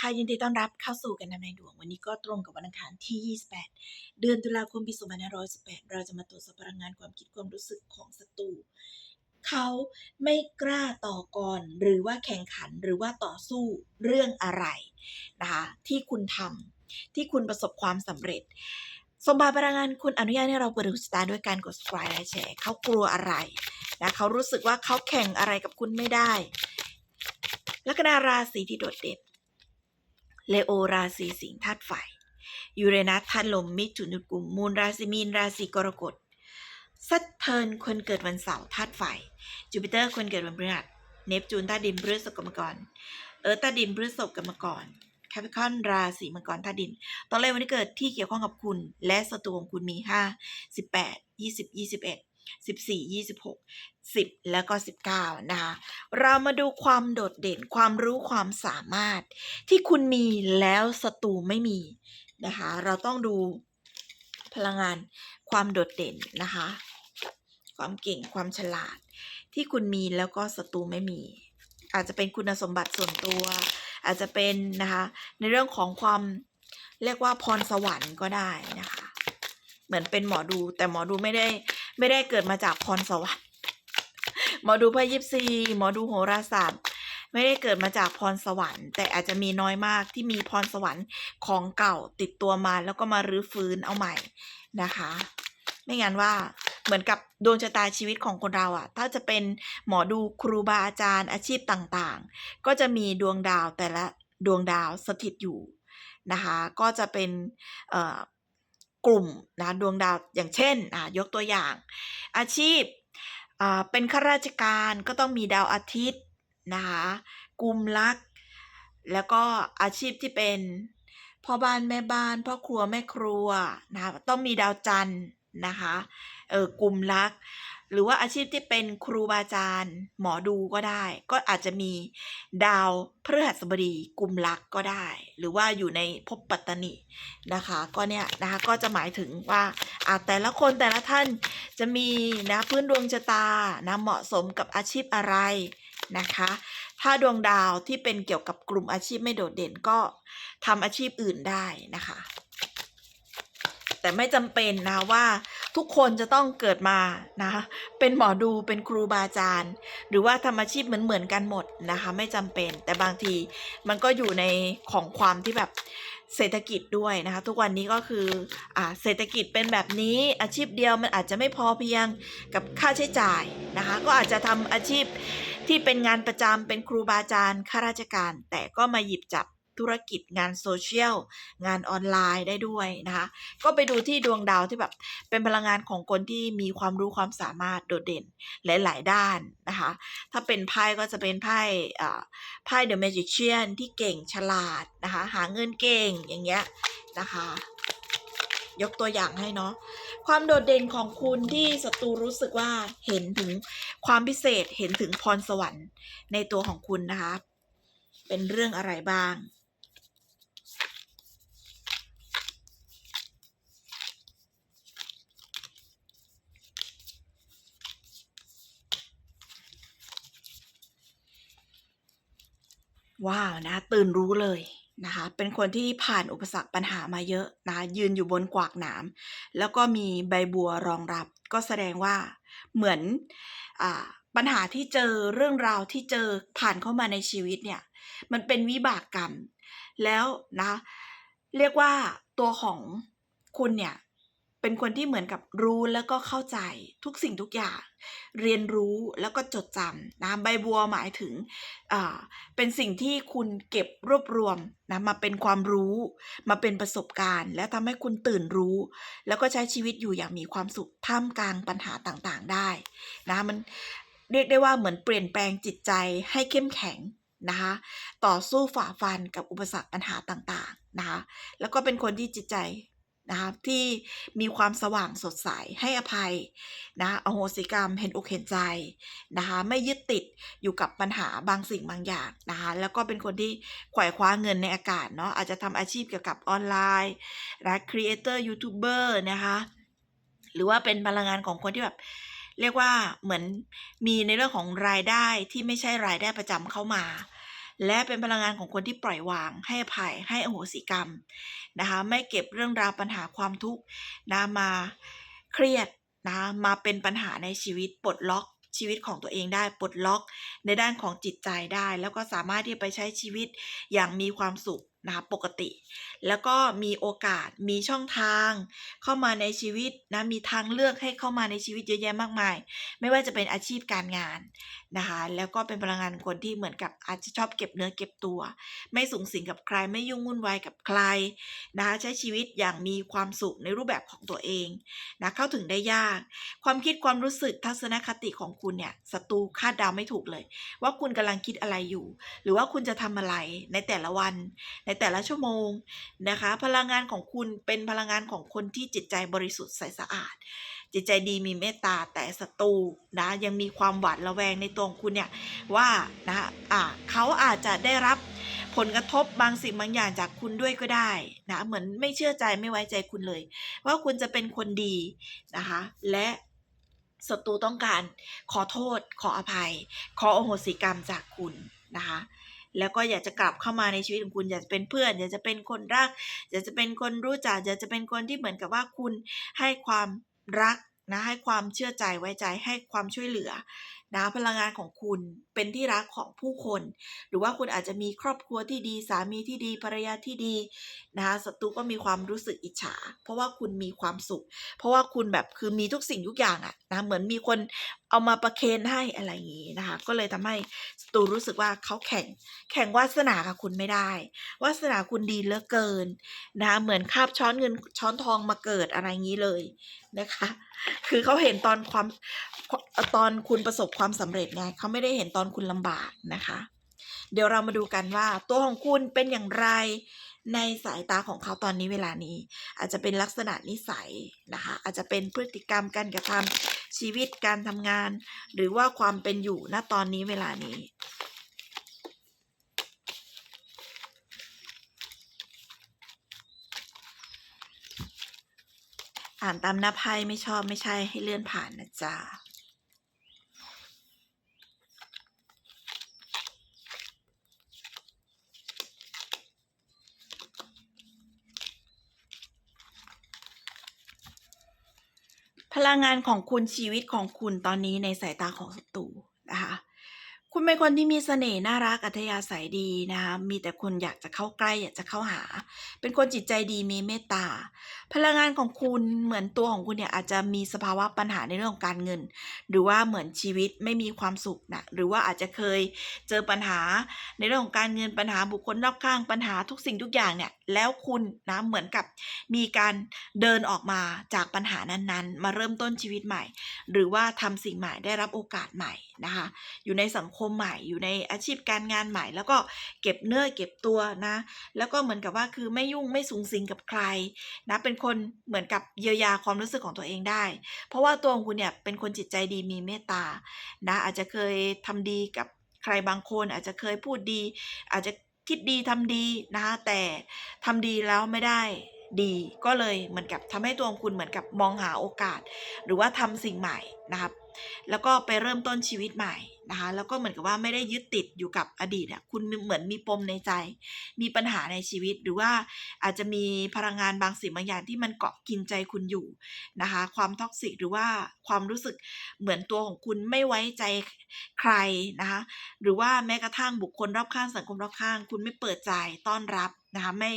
ค่ะยินดีต้อนรับเข้าสู่กันนำในดวง วันนี้ก็ตรงกับวันอังคารที่ 28 เดือนตุลาคมปี 2518 เราจะมาตรวจสอบพลังงานความคิดความรู้สึกของศัตรูเขาไม่กล้าต่อกรหรือว่าแข่งขันหรือว่าต่อสู้เรื่องอะไรนะคะที่คุณทำที่คุณประสบความสำเร็จสมบัติพลังงานคุณอนุญาตให้เราเปิดหูสตาร์ด้วยการกด subscribe และแชร์เขากลัวอะไรนะเขารู้สึกว่าเขาแข่งอะไรกับคุณไม่ได้ลัคนาราศีที่โดดเด่น เลโอราศีสิงห์ธาตุไฟยูเรนัสธาตุลมมิถุนกลุ่มมูลราศีมีนราศีกรกฎซัตเทิร์นคนเกิดวันเสาร์ธาตุไฟจูปิเตอร์คนเกิดวันพฤหัสเนปจูนธาตุดินพฤษภกรรมกรเอิร์ธธาตุดินพฤษภกรรมกรแคปิคอนราศีมังกรธาตุดิน ตอนแรกวันที่เกิดที่เกี่ยวข้องกับคุณ และศัตรูของคุณมี 5 18 20 21 14 26 10 แล้วก็ 19 นะคะ เรามาดูความโดดเด่นความรู้ความสามารถ ที่คุณมีแล้วศัตรูไม่มีนะคะ เราต้องดูพลังงานความโดดเด่นนะคะ ความเก่งความฉลาด ที่คุณมีแล้วก็ศัตรูไม่มี อาจจะเป็นคุณสมบัติส่วนตัว อาจจะเป็นนะคะในเรื่องของความเรียกว่าพรสวรรค์ก็ได้นะคะ เหมือนเป็นหมอดูแต่หมอดูไม่ได้ ไม่ได้เกิดมาจากพรสวรรค์หมอดูพยิปซีหมอดูโหราศาสตร์ ไม่ได้เกิดมาจากพรสวรรค์ แต่อาจจะมีน้อยมากที่มีพรสวรรค์ของเก่าติดตัวมาแล้วก็มารื้อฟื้นเอาใหม่นะคะ ไม่งั้นว่าเหมือนกับดวงชะตาชีวิตของคนเราอะถ้าจะเป็นหมอดูครูบาอาจารย์อาชีพต่างๆ ก็จะมีดวงดาวแต่ละดวงดาวสถิตอยู่นะคะ ก็จะเป็นเอ่อ กลุ่มนะดวงดาวอย่างเช่นอะยกตัวอย่าง อาชีพอ่าเป็นข้าราชการก็ต้องมีดาวอาทิตย์นะคะกลุ่มลัก แล้วก็อาชีพที่เป็นพ่อบ้านแม่บ้านพ่อครัวแม่ครัวนะคะต้องมีดาวจันทร์นะคะเออกลุ่มลัก หรือว่าอาชีพที่เป็นครูบาอาจารย์ หมอดูก็ได้ ก็อาจจะมีดาวพฤหัสบดีกลุ่มลักก็ได้ หรือว่าอยู่ในภพปัตตนินะคะ ก็เนี่ยนะคะก็จะหมายถึงว่าอะแต่ละคนแต่ละท่านจะมีนะพื้นดวงชะตานะเหมาะสมกับอาชีพอะไรนะคะ ถ้าดวงดาวที่เป็นเกี่ยวกับกลุ่มอาชีพไม่โดดเด่นก็ทำอาชีพอื่นได้นะคะ แต่ไม่จำเป็นนะว่า ทุกคนจะต้องเกิดมานะคะเป็นหมอดูเป็นครูบาอาจารย์ หรือว่าทำอาชีพเหมือนเหมือนๆกันหมดนะคะไม่จำเป็น แต่บางทีมันก็อยู่ในของความที่แบบเศรษฐกิจด้วยนะคะ ทุกวันนี้ก็คืออ่าเศรษฐกิจเป็นแบบนี้อาชีพเดียวมันอาจจะไม่พอเพียงกับค่าใช้จ่ายนะคะ ก็อาจจะทำอาชีพที่เป็นงานประจำเป็นครูบาอาจารย์ข้าราชการ แต่ก็มาหยิบจับ ธุรกิจงานโซเชียลงานออนไลน์ได้ด้วยนะคะก็ไปดูที่ดวงดาวที่แบบเป็นพลังงานของคนที่มีความรู้ความสามารถโดดเด่นหลาย ๆ ด้านนะคะถ้าเป็นไพ่ก็จะเป็นไพ่ไพ่ The Magician ที่เก่งฉลาดนะคะหาเงินเก่งอย่างเงี้ยนะคะยกตัวอย่างให้เนาะความโดดเด่นของคุณที่ศัตรูรู้สึกว่าเห็นถึงความพิเศษเห็นถึงพรสวรรค์ในตัวของคุณนะคะ เป็นเรื่องอะไรบ้าง ว้าวนะตื่นรู้เลยนะคะ เป็นคนที่ผ่านอุปสรรคปัญหามาเยอะนะยืนอยู่บนกวากหนาม แล้วก็มีใบบัวรองรับ ก็แสดงว่าเหมือนอาปัญหาที่เจอเรื่องราวที่เจอผ่านเข้ามาในชีวิตเนี่ย มันเป็นวิบากกรรม แล้วนะ เรียกว่าตัวของคุณเนี่ย เป็นคนที่เหมือนกับรู้แล้วก็เข้าใจทุกสิ่งทุกอย่าง เรียนรู้แล้วก็จดจำนะใบบัวหมายถึงเป็นสิ่งที่คุณเก็บรวบรวมนะมาเป็นความรู้ มาเป็นประสบการณ์ และทำให้คุณตื่นรู้ แล้วก็ใช้ชีวิตอยู่อย่างมีความสุขท่ามกลางปัญหาต่างๆได้นะมันเรียกได้ว่าเหมือนเปลี่ยนแปลงจิตใจให้เข้มแข็งนะคะต่อสู้ฝ่าฟันกับอุปสรรคปัญหาต่างๆนะคะแล้วก็เป็นคนที่จิตใจ นะคะที่มีความสว่างสดใสให้อภัยนะอโหสิกรรมเห็นอกเห็นใจนะคะไม่ยึดติดอยู่กับปัญหาบางสิ่งบางอย่างนะคะแล้วก็เป็นคนที่ขว่คว้าเงินในอากาศเนาะอาจจะทำอาชีพเกี่ยวกับออนไลน์นะครีเอเตอร์ยูทูบเบอร์นะคะหรือว่าเป็นพลังงานของคนที่แบบเรียกว่าเหมือนมีในเรื่องของรายได้ที่ไม่ใช่รายได้ประจำเข้ามา และเป็นพลังงานของคนที่ปล่อยวางให้อภัยให้อโหสิกรรมนะคะไม่เก็บเรื่องราวปัญหาความทุกข์นะมาเครียดนะมาเป็นปัญหาในชีวิตปลดล็อกชีวิตของตัวเองได้ปลดล็อกในด้านของจิตใจได้ แล้วก็สามารถที่ไปใช้ชีวิตอย่างมีความสุขนะคะปกติ แล้วก็มีโอกาสมีช่องทางเข้ามาในชีวิตนะมีทางเลือกให้เข้ามาในชีวิตเยอะแยะมากมาย ไม่ว่าจะเป็นอาชีพการงาน นะคะ แล้วก็เป็นพลังงานคนที่เหมือนกับอาจจะชอบเก็บเนื้อเก็บตัว ไม่สูงสิงกับใครไม่ยุ่งวุ่นวายกับใครนะคะใช้ชีวิตอย่างมีความสุขในรูปแบบของตัวเองนะเข้าถึงได้ยาก ความคิดความรู้สึกทัศนคติของคุณเนี่ยศัตรูคาดเดาไม่ถูกเลย ว่าคุณกำลังคิดอะไรอยู่ หรือว่าคุณจะทำอะไรในแต่ละวัน ในแต่ละชั่วโมงนะคะ พลังงานของคุณเป็นพลังงานของคนที่จิตใจบริสุทธิ์ใสสะอาด จิตใจดีมีเมตตาแต่ศัตรูนะยังมีความหวาดระแวงในตัวคุณเนี่ยว่านะอะเขาอาจจะได้รับผลกระทบบางสิ่งบางอย่างจากคุณด้วยก็ได้นะเหมือนไม่เชื่อใจไม่ไว้ใจคุณเลย ว่าคุณจะเป็นคนดีนะคะและศัตรูต้องการขอโทษ ขออภัย ขออโหสิกรรมจากคุณนะคะแล้วก็อยากจะกลับเข้ามาในชีวิตของคุณ อยากจะเป็นเพื่อน อยากจะเป็นคนรัก อยากจะเป็นคนรู้จัก อยากจะเป็นคนที่เหมือนกับว่าคุณให้ความ รักนะให้ความเชื่อใจไว้ใจให้ความช่วยเหลือนะพลังงานของคุณเป็นที่รักของผู้คน หรือว่าคุณอาจจะมีครอบครัวที่ดีสามีที่ดีภรรยาที่ดีนะคะศัตรูก็มีความรู้สึกอิจฉา เพราะว่าคุณมีความสุข เพราะว่าคุณแบบคือมีทุกสิ่งทุกอย่างอะนะเหมือนมีคนเอามาประเคนให้อะไรอย่างงี้นะคะ ก็เลยทำให้ศัตรูรู้สึกว่าเขาแข่ง แข่งวาสนากับคุณไม่ได้วาสนาคุณดีเหลือเกินนะคะเหมือนคาบช้อนเงินช้อนทองมาเกิดอะไรอย่างนี้เลยนะคะ คือเขาเห็นตอนความตอนคุณประสบความสำเร็จไงเขาไม่ได้เห็นตอนคุณลำบากนะคะ เดี๋ยวเรามาดูกันว่า ตัวของคุณเป็นอย่างไร ในสายตาของเขาตอนนี้เวลานี้ อาจจะเป็นลักษณะนิสัยนะคะ อาจจะเป็นพฤติกรรมการกระทำชีวิตการทำงาน หรือว่าความเป็นอยู่ณตอนนี้เวลานี้อ่านตามหน้าไพ่ไม่ชอบไม่ใช่ให้เลื่อนผ่านนะจ๊ะ พ ลังงานของคุณชีวิตของคุณตอนนี้ในสายตาของศัตรูนะคะคุณเป็นคนที่มีเสน่ห์น่ารักอัธยาศัยดีนะคะมีแต่คนอยากจะเข้าใกล้อยากจะเข้าหาเป็นคนจิตใจดีมีเมตตา พลังงานของคุณเหมือนตัวของคุณเนี่ยอาจจะมีสภาวะปัญหาในเรื่องของการเงิน หรือว่าเหมือนชีวิตไม่มีความสุขนะหรือว่าอาจจะเคยเจอปัญหาในเรื่องของการเงินปัญหาบุคคลรอบข้างปัญหาทุกสิ่งทุกอย่างเนี่ยแล้วคุณนะเหมือนกับมีการเดินออกมาจากปัญหานั้นๆ มาเริ่มต้นชีวิตใหม่ หรือว่าทำสิ่งใหม่ได้รับโอกาสใหม่นะคะอยู่ในสังคมใหม่อยู่ในอาชีพการงานใหม่ แล้วก็เก็บเนื้อเก็บตัวนะแล้วก็เหมือนกับว่าคือไม่ยุ่งไม่สูงสิงกับใครนะเป็นคนเหมือนกับเยียวยาความรู้สึกของตัวเองได้ เพราะว่าตัวของคุณเนี่ยเป็นคนจิตใจดีมีเมตตานะอาจจะเคยทำดีกับใครบางคน อาจจะเคยพูดดี อาจจะคิดดีทำดีนะคะแต่ทำดีแล้วไม่ได้ดีก็เลยเหมือนกับทำให้ตัวของคุณเหมือนกับมองหาโอกาส หรือว่าทำสิ่งใหม่นะครับ แล้วก็ไปเริ่มต้นชีวิตใหม่ นะคะแล้วก็เหมือนกับว่าไม่ได้ยึดติดอยู่กับอดีตอะคุณเหมือนมีปมในใจ มีปัญหาในชีวิตหรือว่าอาจจะมีพลังงานบางสิ่งบางอย่างที่มันเกาะกินใจคุณอยู่นะคะความท็อกซิกหรือว่าความรู้สึกเหมือนตัวของคุณไม่ไว้ใจใครนะคะหรือว่าแม้กระทั่งบุคคลรอบข้างสังคมรอบข้าง คุณไม่เปิดใจต้อนรับ นะคะไม่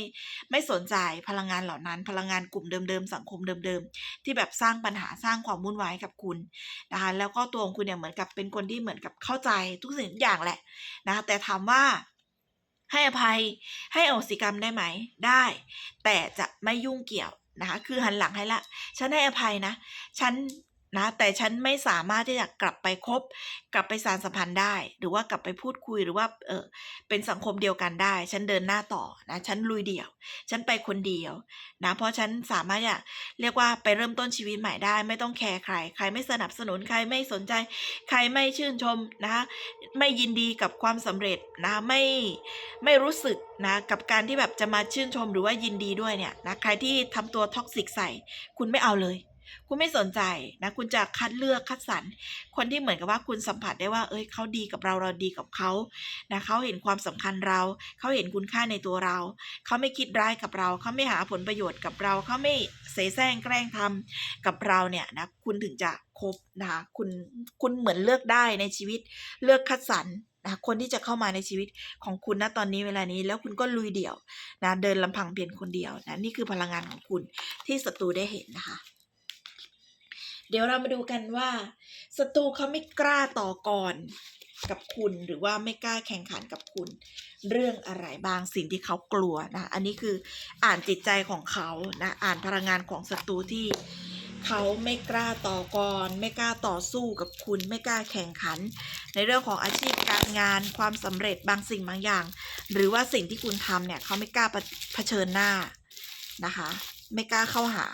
ไม่สนใจพลังงานเหล่านั้น พลังงานกลุ่มเดิมๆสังคมเดิมๆ ที่แบบสร้างปัญหาสร้างความวุ่นวายกับคุณนะคะแล้วก็ตัวของคุณเนี่ยเหมือนกับเป็นคนที่เหมือนกับเข้าใจทุกสิ่งทุกอย่างแหละนะคะแต่ถามว่าให้อภัยให้อโหสิกรรมได้ไหมได้ แต่จะไม่ยุ่งเกี่ยวนะคะคือหันหลังให้ละ ฉันให้อภัยนะ ฉัน นะแต่ฉันไม่สามารถที่จะกลับไปคบ กลับไปสารสัมพันธ์ได้ หรือว่ากลับไปพูดคุยหรือว่าเออเป็นสังคมเดียวกันได้ ฉันเดินหน้าต่อนะฉันลุยเดี่ยว ฉันไปคนเดียวนะเพราะฉันสามารถจะเรียกว่าไปเริ่มต้นชีวิตใหม่ได้ ไม่ต้องแคร์ใคร ใครไม่สนับสนุนใครไม่สนใจ ใครไม่ชื่นชมนะไม่ยินดีกับความสำเร็จนะไม่ไม่รู้สึกนะกับการที่แบบจะมาชื่นชมหรือว่ายินดีด้วยเนี่ยนะใครที่ทำตัวท็อกซิกใส่ คุณไม่เอาเลย คุณไม่สนใจนะคุณจะคัดเลือกคัดสรรคนที่เหมือนกับว่าคุณสัมผัสได้ว่า เอ้ยเขาดีกับเราเราดีกับเขานะเขาเห็นความสำคัญเรา เขาเห็นคุณค่าในตัวเรา เขาไม่คิดร้ายกับเรา เขาไม่หาผลประโยชน์กับเรา เขาไม่เสแสร้งแกล้งทำกับเราเนี่ยนะคุณถึงจะคบนะคะคุณคุณเหมือนเลือกได้ในชีวิตเลือกคัดสรรนะคนที่จะเข้ามาในชีวิตของคุณณตอนนี้เวลานี้แล้วคุณก็ลุยเดี่ยวนะเดินลำพังเพียงคนเดียวนะนี่คือพลังงานของคุณที่ศัตรูได้เห็นนะคะ เดี๋ยวเรามาดูกันว่าศัตรูเขาไม่กล้าต่อกรกับคุณหรือว่าไม่กล้าแข่งขันกับคุณ เรื่องอะไรบางสิ่งที่เขากลัวนะ อันนี้คืออ่านจิตใจของเขานะอ่านพลังงานของศัตรูที่เขาไม่กล้าต่อกรไม่กล้าต่อสู้กับคุณ ไม่กล้าแข่งขัน ในเรื่องของอาชีพการงานความสำเร็จบางสิ่งบางอย่าง หรือว่าสิ่งที่คุณทำเนี่ยเขาไม่กล้าเผชิญหน้านะคะ ไม่กล้าเข้าหา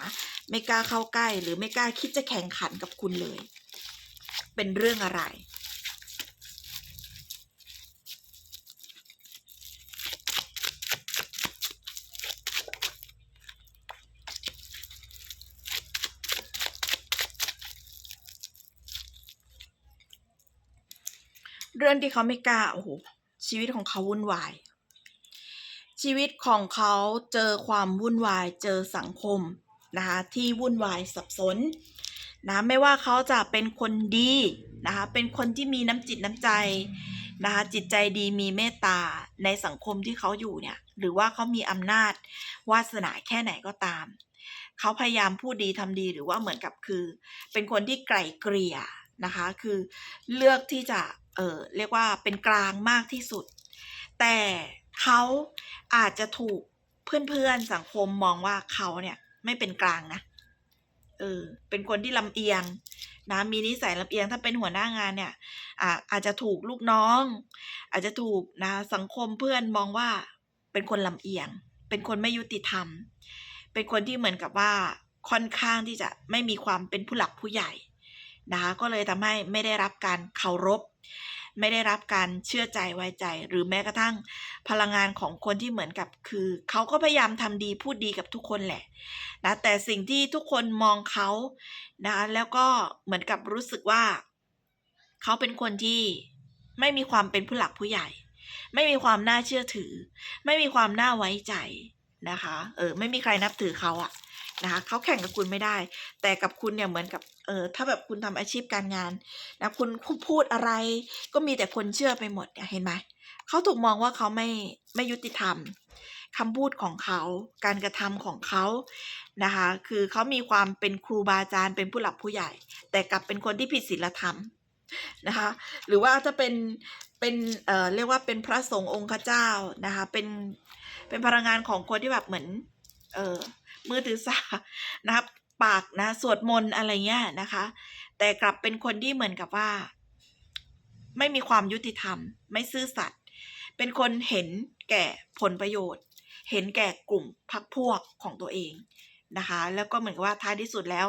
ไม่กล้าเข้าใกล้ หรือไม่กล้าคิดจะแข่งขันกับคุณเลย เป็นเรื่องอะไร เรื่องที่เขาไม่กล้าโอ้โหชีวิตของเขาวุ่นวายชีวิตของเขาเจอความวุ่นวายเจอสังคม นะคะที่วุ่นวายสับสนนะไม่ว่าเขาจะเป็นคนดีนะคะเป็นคนที่มีน้ำจิตน้ำใจนะคะจิตใจดีมีเมตตาในสังคมที่เขาอยู่เนี่ยหรือว่าเขามีอำนาจวาสนาแค่ไหนก็ตาม เขาพยายามพูดดีทำดีหรือว่าเหมือนกับคือ เป็นคนที่ไกลเกลี่ยนะคะคือเลือกที่จะเออเรียกว่าเป็นกลางมากที่สุด แต่เขาอาจจะถูกเพื่อนๆสังคมมองว่าเขาเนี่ย ไม่เป็นกลางนะเออเป็นคนที่ลำเอียงนะมีนิสัยลำเอียงถ้าเป็นหัวหน้างานเนี่ยอาอาจจะถูกลูกน้อง อาจจะถูกนะสังคมเพื่อนมองว่าเป็นคนลำเอียง เป็นคนไม่ยุติธรรม เป็นคนที่เหมือนกับว่าค่อนข้างที่จะไม่มีความเป็นผู้หลักผู้ใหญ่นะคะก็เลยทำให้ไม่ได้รับการเคารพ ไม่ได้รับการเชื่อใจไว้ใจ หรือแม้กระทั่งพลังงานของคนที่เหมือนกับคือเขาก็พยายามทำดีพูดดีกับทุกคนแหละนะแต่สิ่งที่ทุกคนมองเขานะคะแล้วก็เหมือนกับรู้สึกว่า เขาเป็นคนที่ไม่มีความเป็นผู้หลักผู้ใหญ่ ไม่มีความน่าเชื่อถือ ไม่มีความน่าไว้ใจนะคะ เออ ไม่มีใครนับถือเขาอะ นะคะเขาแข่งกับคุณไม่ได้ แต่กับคุณเนี่ยเหมือนกับเออถ้าแบบคุณทำอาชีพการงานนะคุณพูดอะไร ก็มีแต่คนเชื่อไปหมดเห็นไหมเขาถูกมองว่าเขาไม่ไม่ยุติธรรมคำพูดของเขา การกระทำของเขานะคะคือเขามีความเป็นครูบาอาจารย์เป็นผู้หลักผู้ใหญ่ แต่กลับเป็นคนที่ผิดศีลธรรมนะคะหรือว่าถ้าเป็นเป็นเอ่อเรียกว่าเป็นพระสงฆ์องค์เจ้านะคะเป็นเป็นพลังงานของคนที่แบบเหมือนเออ มือถือสานะครับ ปากนะสวดมนต์อะไรเงี้ยนะคะ แต่กลับเป็นคนที่เหมือนกับว่า ไม่มีความยุติธรรม ไม่ซื่อสัตย์เป็นคนเห็นแก่ผลประโยชน์ เห็นแก่กลุ่มพักพวกของตัวเองนะคะ แล้วก็เหมือนกับว่าท้ายที่สุดแล้ว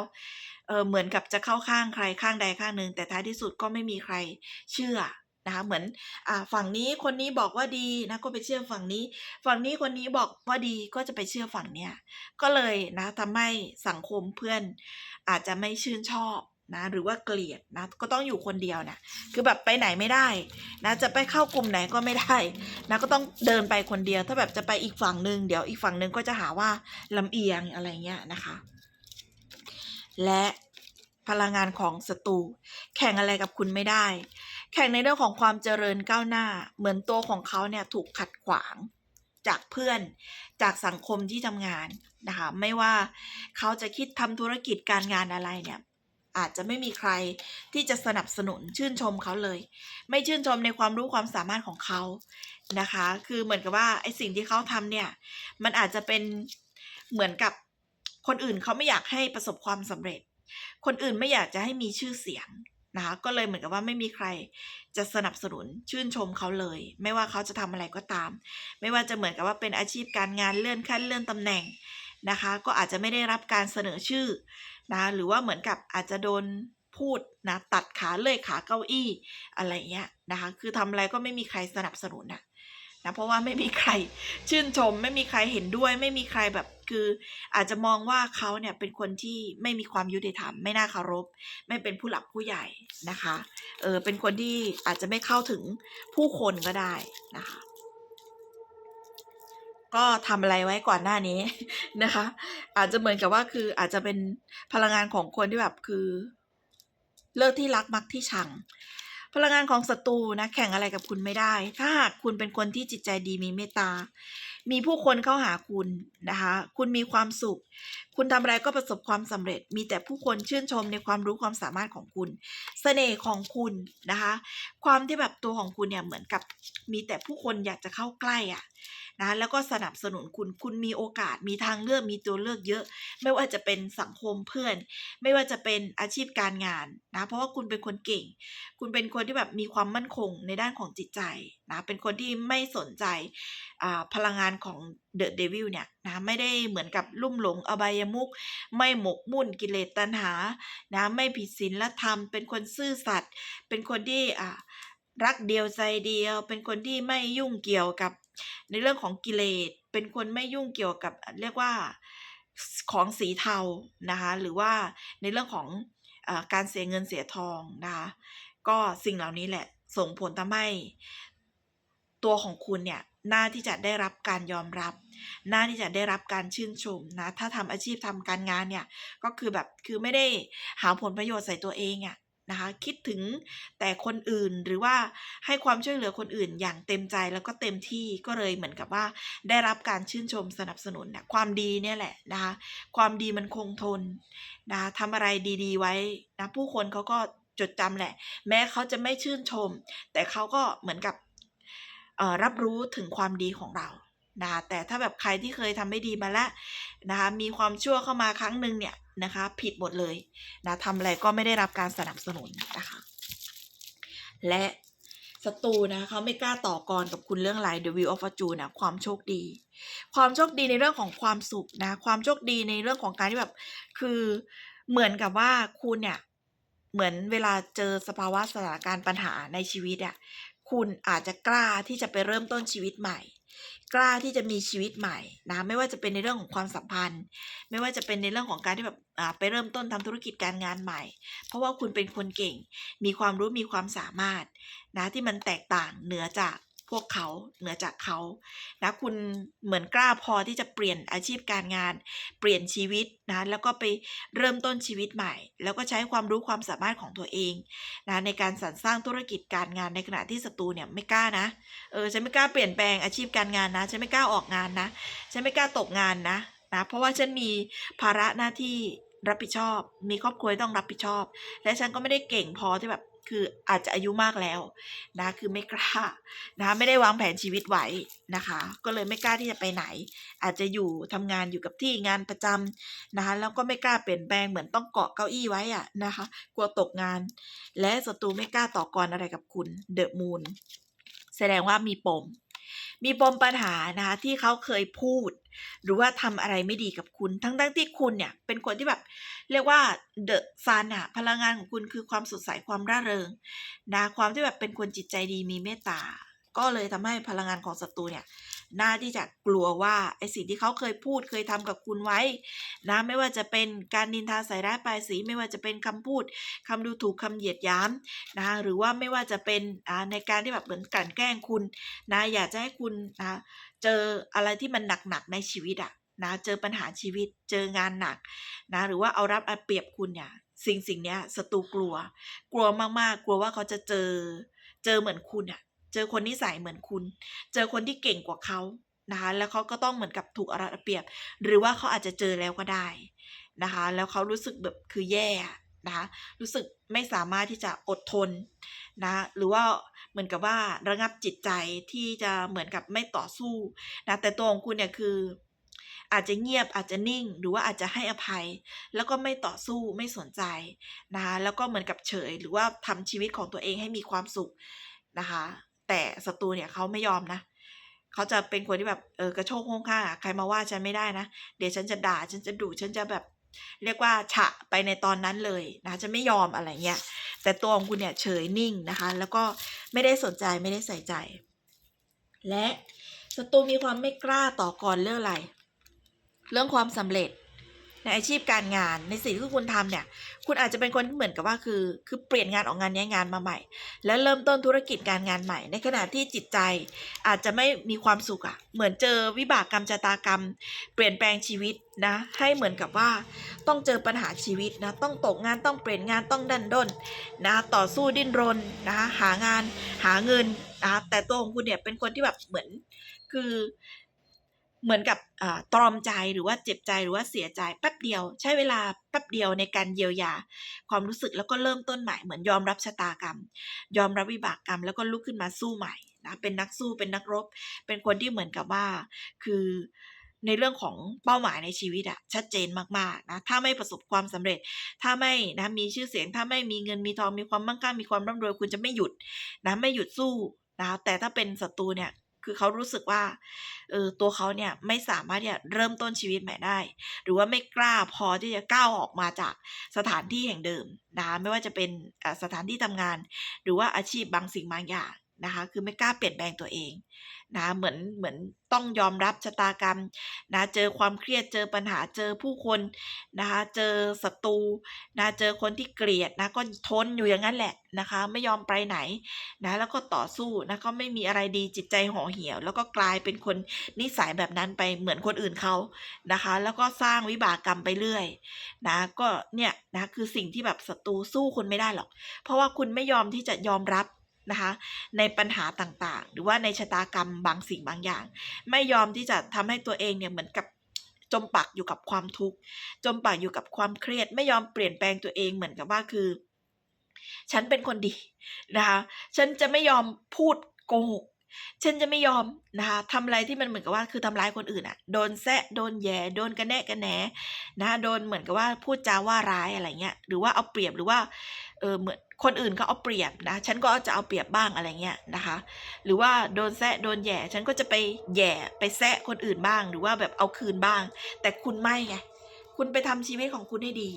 เออเหมือนกับจะเข้าข้างใครข้างใดข้างหนึ่งแต่ท้ายที่สุดก็ไม่มีใครเชื่อ นะคะเหมือนอฝั่งนี้คนนี้บอกว่าดีนะก็ไปเชื่อฝั่งนี้ ฝั่งนี้คนนี้บอกว่าดีก็จะไปเชื่อฝั่งเนี้ยก็เลยนะทำให้สังคมเพื่อนอาจจะไม่ชื่นชอบนะหรือว่าเกลียดนะก็ต้องอยู่คนเดียวนะคือแบบไปไหนไม่ได้นะจะไปเข้ากลุ่มไหนก็ไม่ได้นะก็ต้องเดินไปคนเดียว ถ้าแบบจะไปอีกฝั่งหนึ่งเดี๋ยวอีกฝั่งหนึ่งก็จะหาว่าลำเอียงอะไรเงี้ยนะคะ และพลังงานของศัตรูแข่งอะไรกับคุณไม่ได้ แข่งในเรื่องของความเจริญก้าวหน้า เหมือนตัวของเขาเนี่ยถูกขัดขวางจากเพื่อนจากสังคมที่ทำงานนะคะ ไม่ว่าเขาจะคิดทำธุรกิจการงานอะไรเนี่ยอาจจะไม่มีใครที่จะสนับสนุนชื่นชมเขาเลย ไม่ชื่นชมในความรู้ความสามารถของเขานะคะ คือเหมือนกับว่าไอ้สิ่งที่เขาทำเนี่ยมันอาจจะเป็นเหมือนกับคนอื่นเขาไม่อยากให้ประสบความสำเร็จ คนอื่นไม่อยากจะให้มีชื่อเสียง นะคะก็เลยเหมือนกับว่าไม่มีใครจะสนับสนุนชื่นชมเขาเลย ไม่ว่าเขาจะทำอะไรก็ตาม ไม่ว่าจะเหมือนกับว่าเป็นอาชีพการงานเลื่อนขั้นเลื่อนตำแหน่งนะคะ ก็อาจจะไม่ได้รับการเสนอชื่อนะหรือว่าเหมือนกับอาจจะโดนพูดนะตัดขาเลื่อยขาเก้าอี้อะไรเงี้ยนะคะคือทำอะไรก็ไม่มีใครสนับสนุนอะ นะเพราะว่าไม่มีใครชื่นชม ไม่มีใครเห็นด้วย ไม่มีใครแบบคือ อาจจะมองว่าเขาเนี่ยเป็นคนที่ไม่มีความยุติธรรม ไม่น่าเคารพ ไม่เป็นผู้หลักผู้ใหญ่นะคะเออเป็นคนที่อาจจะไม่เข้าถึงผู้คนก็ได้นะคะก็ทำอะไรไว้ก่อนหน้านี้นะคะ อาจจะเหมือนกับว่าคืออาจจะเป็นพลังงานของคนที่แบบคือ เลิกที่รักมักที่ชัง พลังงานของศัตรูนะแข่งอะไรกับคุณไม่ได้ ถ้าหากคุณเป็นคนที่จิตใจดีมีเมตตา มีผู้คนเข้าหาคุณนะคะ คุณมีความสุข คุณทำอะไรก็ประสบความสำเร็จ มีแต่ผู้คนชื่นชมในความรู้ความสามารถของคุณเสน่ห์ของคุณนะคะ ความที่แบบตัวของคุณเนี่ยเหมือนกับมีแต่ผู้คนอยากจะเข้าใกล้อะ นะแล้วก็สนับสนุนคุณคุณมีโอกาสมีทางเลือกมีตัวเลือกเยอะ ไม่ว่าจะเป็นสังคมเพื่อน ไม่ว่าจะเป็นอาชีพการงานนะเพราะว่าคุณเป็นคนเก่ง คุณเป็นคนที่แบบมีความมั่นคงในด้านของจิตใจนะเป็นคนที่ไม่สนใจพลังงานของเดอะเดวิลเนี่ยนะไม่ได้เหมือนกับลุ่มหลงอบายมุก ไม่หมกมุ่นกิเลสตัณหานะไม่ผิดศีลธรรม เป็นคนซื่อสัตย์เป็นคนที่อ่า รักเดียวใจเดียว เป็นคนที่ไม่ยุ่งเกี่ยวกับ ในเรื่องของกิเลส เป็นคนไม่ยุ่งเกี่ยวกับเรียกว่าของสีเทานะคะหรือว่าในเรื่องของอการเสียเงินเสียทองนะคะก็สิ่งเหล่านี้แหละส่งผลทำให้ตัวของคุณเนี่ยน่าที่จะได้รับการยอมรับ น่าที่จะได้รับการชื่นชมนะ ถ้าทำอาชีพทำการงานเนี่ย ก็คือแบบ คือไม่ได้หาผลประโยชน์ใส่ตัวเองอะ นะคะคิดถึงแต่คนอื่นหรือว่าให้ความช่วยเหลือคนอื่นอย่างเต็มใจแล้วก็เต็มที่ก็เลยเหมือนกับว่า ได้รับการชื่นชมสนับสนุนเนี่ยความดีเนี่ยแหละนะคะความดีมันคงทนนะทำอะไรดีๆไว้นะผู้คนเขาก็จดจำแหละ แม้เขาจะไม่ชื่นชม แต่เขาก็เหมือนกับรับรู้ถึงความดีของเรานะคะแต่ถ้าแบบใครที่เคยทำไม่ดีมาแล้วนะคะมีความชั่วเข้ามาครั้งหนึ่งเนี่ย นะคะ ผิดหมดเลยนะทำอะไรก็ไม่ได้รับการสนับสนุนนะคะ และศัตรูนะเขาไม่กล้าต่อกรกับคุณเรื่องไร The Wheel of Fortune นะความโชคดี ความโชคดีในเรื่องของความสุขนะความโชคดีในเรื่องของการที่แบบคือเหมือนกับว่าคุณเนี่ยเหมือนเวลาเจอสภาวะสถานการณ์ปัญหาในชีวิตอะคุณอาจจะกล้าที่จะไปเริ่มต้นชีวิตใหม่ กล้าที่จะมีชีวิตใหม่นะไม่ว่าจะเป็นในเรื่องของความสัมพันธ์ ไม่ว่าจะเป็นในเรื่องของการที่แบบอ่าไปเริ่มต้นทำธุรกิจการงานใหม่ เพราะว่าคุณเป็นคนเก่ง มีความรู้มีความสามารถนะที่มันแตกต่างเหนือจาก พวกเขาเหนือจากเขานะคุณเหมือนกล้าพอที่จะเปลี่ยนอาชีพการงาน เปลี่ยนชีวิตนะแล้วก็ไปเริ่มต้นชีวิตใหม่ แล้วก็ใช้ความรู้ความสามารถของตัวเองนะในการสรรสร้างธุรกิจการงานในขณะที่ศัตรูเนี่ยไม่กล้านะเออฉันไม่กล้าเปลี่ยนแปลงอาชีพการงานนะฉันไม่กล้าออกงานนะฉันไม่กล้าตกงานนะนะเพราะว่าฉันมีภาระหน้าที่รับผิดชอบ มีครอบครัวต้องรับผิดชอบ และฉันก็ไม่ได้เก่งพอที่แบบ คืออาจจะอายุมากแล้วนะคือไม่กล้านะคะไม่ได้วางแผนชีวิตไว้นะคะ ก็เลยไม่กล้าที่จะไปไหน อาจจะอยู่ทำงานอยู่กับที่งานประจำนะคะแล้วก็ไม่กล้าเปลี่ยนแปลงเหมือนต้องเกาะเก้าอี้ไว้อะนะคะ กลัวตกงาน และศัตรูไม่กล้าต่อกรอะไรกับคุณเดอะมูนแสดงว่ามีปม มีปมปัญหานะคะที่เขาเคยพูด หรือว่าทำอะไรไม่ดีกับคุณ ทั้งทั้งๆที่คุณเนี่ยเป็นคนที่แบบ เรียกว่าเดอะซันอะพลังงานของคุณคือความสดใสความร่าเริงนะความที่แบบเป็นคนจิตใจดีมีเมตตา ก็เลยทำให้พลังงานของศัตรูเนี่ย น่าที่จะกลัวว่าไอสิ่งที่เขาเคยพูดเคยทำกับคุณไว้นะไม่ว่าจะเป็นการนินทาใส่ร้ายปลายสีไม่ว่าจะเป็นคำพูดคำดูถูกคำเหยียดหยามนะหรือว่าไม่ว่าจะเป็นอ่าในการที่แบบเหมือนกลันแกล้งคุณนะอยากจะให้คุณนะเจออะไรที่มันหนักๆในชีวิตอะนะเจอปัญหาชีวิตเจองานหนักนะหรือว่าเอารับเอาเปรียบคุณเนี่ยสิ่งสิ่งเนี้ยศัตรูกลัว กลัวมากๆ กลัวว่าเขาจะเจอเจอเหมือนคุณอะ เจอคนนิสัยเหมือนคุณ เจอคนที่เก่งกว่าเขานะคะแล้วเขาก็ต้องเหมือนกับถูกเอารัดเอาเปรียบ หรือว่าเขาอาจจะเจอแล้วก็ได้นะคะแล้วเขารู้สึกแบบคือแย่นะคะรู้สึกไม่สามารถที่จะอดทนนะหรือว่าเหมือนกับว่าระงับจิตใจที่จะเหมือนกับไม่ต่อสู้นะแต่ตัวของคุณเนี่ยคือ อาจจะเงียบอาจจะนิ่ง หรือว่าอาจจะให้อภัย แล้วก็ไม่ต่อสู้ไม่สนใจนะคะแล้วก็เหมือนกับเฉย หรือว่าทำชีวิตของตัวเองให้มีความสุขนะคะ แต่ศัตรูเนี่ยเขาไม่ยอมนะเขาจะเป็นคนที่แบบเออกระโชกโค้งข้างใครมาว่าฉันไม่ได้นะ เดี๋ยวฉันจะด่าฉันจะดุฉันจะแบบ เรียกว่าฉะไปในตอนนั้นเลยนะจะไม่ยอมอะไรเงี้ยแต่ตัวของคุณเนี่ยเฉยนิ่งนะคะ แล้วก็ไม่ได้สนใจไม่ได้ใส่ใจ และศัตรูมีความไม่กล้าต่อกรเรื่องอะไร เรื่องความสำเร็จ ในอาชีพการงานในสิ่งที่คุณทำเนี่ย คุณอาจจะเป็นคนที่เหมือนกับว่าคือ คือเปลี่ยนงานออกงานย้ายงานมาใหม่ แล้วเริ่มต้นธุรกิจการงานใหม่ ในขณะที่จิตใจอาจจะไม่มีความสุขอะเหมือนเจอวิบากกรรมชะตากรรม เปลี่ยนแปลงชีวิตนะ ให้เหมือนกับว่าต้องเจอปัญหาชีวิตนะ ต้องตกงานต้องเปลี่ยนงานต้องดันด้นนะ ต่อสู้ดิ้นรนนะคะหางานหาเงินนะแต่ตัวของคุณเนี่ยเป็นคนที่แบบเหมือนคือ เหมือนกับอตรอมใจหรือว่าเจ็บใจหรือว่าเสียใจแป๊บเดียว ใช้เวลาแป๊บเดียวในการเยียวยา ความรู้สึกแล้วก็เริ่มต้นใหม่เหมือนยอมรับชะตากรรม ยอมรับวิบากกรรมแล้วก็ลุกขึ้นมาสู้ใหม่นะเป็นนักสู้เป็นนักรบ เป็นคนที่เหมือนกับว่า คือในเรื่องของเป้าหมายในชีวิตอะชัดเจนมากๆนะถ้าไม่ประสบความสำเร็จ ถ้าไม่นะมีชื่อเสียง ถ้าไม่มีเงินมีทองมีความมั่งคั่งมีความร่ำรวยคุณจะไม่หยุดนะไม่หยุดสู้นะแต่ถ้าเป็นศัตรูเนี่ย คือเขารู้สึกว่าเออตัวเขาเนี่ยไม่สามารถที่จะเริ่มต้นชีวิตใหม่ได้ หรือว่าไม่กล้าพอที่จะก้าวออกมาจากสถานที่แห่งเดิมนะไม่ว่าจะเป็นสถานที่ทำงาน หรือว่าอาชีพบางสิ่งบางอย่าง นะคะ คือไม่กล้าเปลี่ยนแปลงตัวเองนะ เหมือน เหมือนต้องยอมรับชะตากรรมนะ เจอความเครียด เจอปัญหา เจอผู้คนนะคะ เจอศัตรูนะ เจอคนที่เกลียดนะ ก็ทนอยู่อย่างนั้นแหละนะคะ ไม่ยอมไปไหนนะ แล้วก็ต่อสู้นะ ก็ไม่มีอะไรดี จิตใจห่อเหี่ยว แล้วก็กลายเป็นคนนิสัยแบบนั้นไปเหมือนคนอื่นเขานะคะ แล้วก็สร้างวิบากกรรมไปเรื่อยนะ ก็เนี่ยนะ คือสิ่งที่แบบศัตรูสู้คุณไม่ได้หรอก เพราะว่าคุณไม่ยอมที่จะยอมรับ นะคะ ในปัญหาต่างๆ หรือว่าในชะตากรรมบางสิ่งบางอย่าง ไม่ยอมที่จะทำให้ตัวเองเนี่ยเหมือนกับจมปักอยู่กับความทุกข์จมปักอยู่กับความเครียด ไม่ยอมเปลี่ยนแปลงตัวเองเหมือนกับว่าคือ ฉันเป็นคนดีนะคะฉันจะไม่ยอมพูดโกหกฉันจะไม่ยอมนะคะทำอะไรที่มันเหมือนกับว่าคือทำร้ายคนอื่นอะโดนแซะโดนแย่โดนกระแนะกระแหนนะะโดนเหมือนกับว่าพูดจาว่าร้ายอะไรเงี้ยหรือว่าเอาเปรียบหรือว่าเออเหมือน คนอื่นเขาเอาเปรียบนะ ฉันก็จะเอาเปรียบบ้างอะไรเงี้ยนะคะ หรือว่าโดนแซะโดนแย่ ฉันก็จะไปแย่ไปแซะคนอื่นบ้าง หรือว่าแบบเอาคืนบ้าง แต่คุณไม่ไง คุณไปทำชีวิตของคุณให้ดี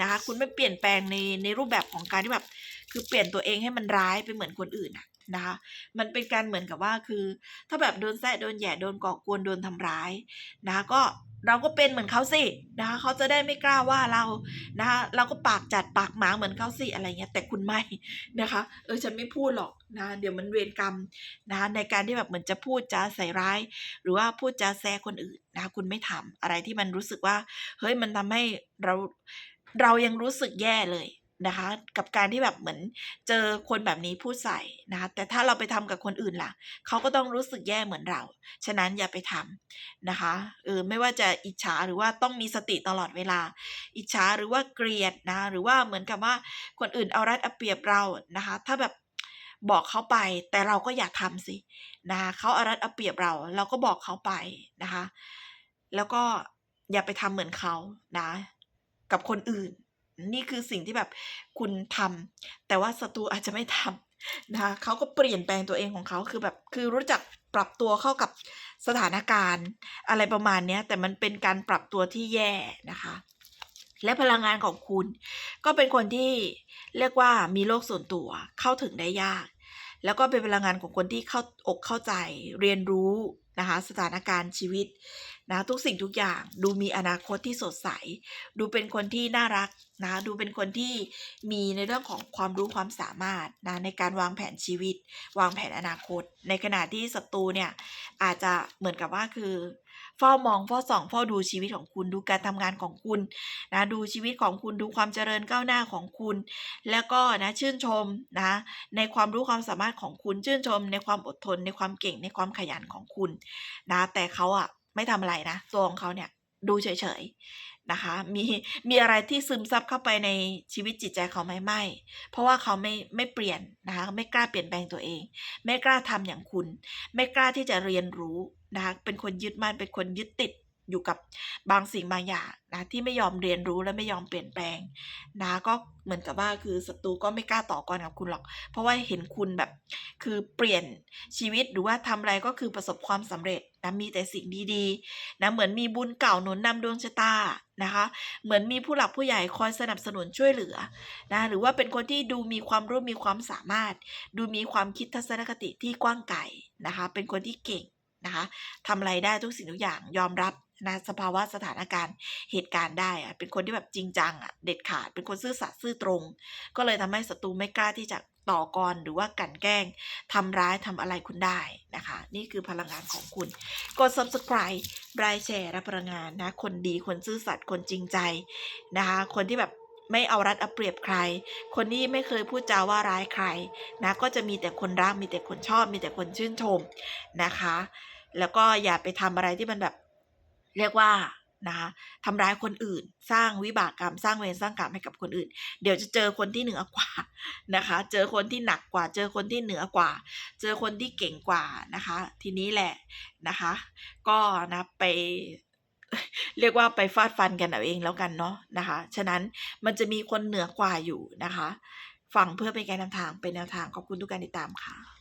นะคะ คุณไม่เปลี่ยนแปลงในในรูปแบบของการที่แบบ คือเปลี่ยนตัวเองให้มันร้ายไปเหมือนคนอื่นอะ นะคะ มันเป็นการเหมือนกับว่าคือ ถ้าแบบโดนแซะโดนแย่โดนก่อกวนโดนทำร้ายนะคะก็เราก็เป็นเหมือนเขาสินะคะเขาจะได้ไม่กล้าว่าเรานะคะเราก็ปากจัดปากหมาเหมือนเขาสิอะไรเงี้ยแต่คุณไม่นะคะเออฉันไม่พูดหรอกนะเดี๋ยวมันเวรกรรมนะคะในการที่แบบเหมือนจะพูดจาใส่ร้าย หรือว่าพูดจาแซะคนอื่นนะคะคุณไม่ทำอะไรที่มันรู้สึกว่า เฮ้ยมันทำให้เราเรายังรู้สึกแย่เลย นะคะ กับการที่แบบเหมือนเจอคนแบบนี้พูดใส่นะคะ แต่ถ้าเราไปทำกับคนอื่นล่ะเขาก็ต้องรู้สึกแย่เหมือนเรา ฉะนั้นอย่าไปทำนะคะเออไม่ว่าจะอิจฉาหรือว่าต้องมีสติตลอดเวลา อิจฉาหรือว่าเกลียดนะ หรือว่าเหมือนกับว่าคนอื่นเอารัดเอาเปรียบเรานะคะ ถ้าแบบบอกเขาไปแต่เราก็อยากทำสินะคะเขาเอารัดเอาเปรียบเรา เราก็บอกเขาไปนะคะ แล้วก็อย่าไปทำเหมือนเขานะ กับคนอื่น นี่คือสิ่งที่แบบคุณทำแต่ว่าศัตรูอาจจะไม่ทำนะคะเขาก็เปลี่ยนแปลงตัวเองของเขาคือแบบคือรู้จักปรับตัวเข้ากับสถานการณ์ อะไรประมาณเนี้ยแต่มันเป็นการปรับตัวที่แย่นะคะ และพลังงานของคุณ ก็เป็นคนที่เรียกว่ามีโลกส่วนตัวเข้าถึงได้ยาก แล้วก็เป็นพลังงานของคนที่เข้าอกเข้าใจเรียนรู้ นะคะสถานการณ์ชีวิตนะทุกสิ่งทุกอย่างดูมีอนาคตที่สดใส ดูเป็นคนที่น่ารักนะดูเป็นคนที่มีในเรื่องของความรู้ความสามารถนะในการวางแผนชีวิต วางแผนอนาคต ในขณะที่ศัตรูเนี่ยอาจจะเหมือนกับว่าคือ เฝ้ามองเฝ้าส่องเฝ้าดูชีวิตของคุณดูการทำงานของคุณนะดูชีวิตของคุณดูความเจริญก้าวหน้าของคุณ แล้วก็นะชื่นชมนะในความรู้ความสามารถของคุณชื่นชม ในความอดทน ในความเก่งในความขยันของคุณนะแต่เขาอะไม่ทำอะไรนะตัวของเขาเนี่ยดูเฉยๆนะคะ มีมีอะไรที่ซึมซับเข้าไปในชีวิตจิตใจเขาไหมไม่ เพราะว่าเขาไม่ไม่เปลี่ยนนะคะไม่กล้าเปลี่ยนแปลงตัวเอง ไม่กล้าทำอย่างคุณ ไม่กล้าที่จะเรียนรู้ นะคะเป็นคนยึดมั่นเป็นคนยึดติดอยู่กับบางสิ่งบางอย่างนะที่ไม่ยอมเรียนรู้และไม่ยอมเปลี่ยนแปลงนะก็เหมือนกับว่าคือศัตรูก็ไม่กล้าต่อกรกับคุณหรอก เพราะว่าเห็นคุณแบบ คือเปลี่ยนชีวิตหรือว่าทำอะไรก็คือประสบความสำเร็จนะมีแต่สิ่งดีๆนะเหมือนมีบุญเก่าหนุนนำดวงชะตานะคะ เหมือนมีผู้หลักผู้ใหญ่คอยสนับสนุนช่วยเหลือนะหรือว่าเป็นคนที่ดูมีความรู้มีความสามารถ ดูมีความคิดทัศนคติที่กว้างไกลนะคะ เป็นคนที่เก่ง นะคะทำอะไรได้ทุกสิ่งทุกอย่างยอมรับนะสภาวะสถานการณ์เหตุการณ์ได้อะเป็นคนที่แบบจริงจังอะเด็ดขาด เป็นคนซื่อสัตย์ซื่อตรง ก็เลยทำให้ศัตรูไม่กล้าที่จะต่อกรหรือว่ากันแกล้งทำร้ายทำอะไรคุณได้นะคะ นี่คือพลังงานของคุณ กด subscribe รายแชร์รับพลังงานนะ คนดีคนซื่อสัตย์คนจริงใจนะคะ คนที่แบบ ไม่เอารัดเอาเปรียบใคร คนที่ไม่เคยพูดจาว่าร้ายใครนะก็จะมีแต่คนรักมีแต่คนชอบ มีแต่คนชื่นชมนะคะ แล้วก็อย่าไปทำอะไรที่มันแบบเรียกว่านะคะทำร้ายคนอื่น สร้างวิบากกรรมสร้างเวรสร้างกรรมให้กับคนอื่น เดี๋ยวจะเจอคนที่เหนือกว่านะคะ เจอคนที่หนักกว่า เจอคนที่เหนือกว่า เจอคนที่เก่งกว่านะคะ ทีนี้แหละนะคะ ก็นะไป เรียกว่าไปฟาดฟันกันเอาเองแล้วกันเนาะนะคะ ฉะนั้นมันจะมีคนเหนือกว่าอยู่นะคะ ฟังเพื่อเป็นการนำทางเป็นแนวทางขอบคุณทุกการติดตามค่ะ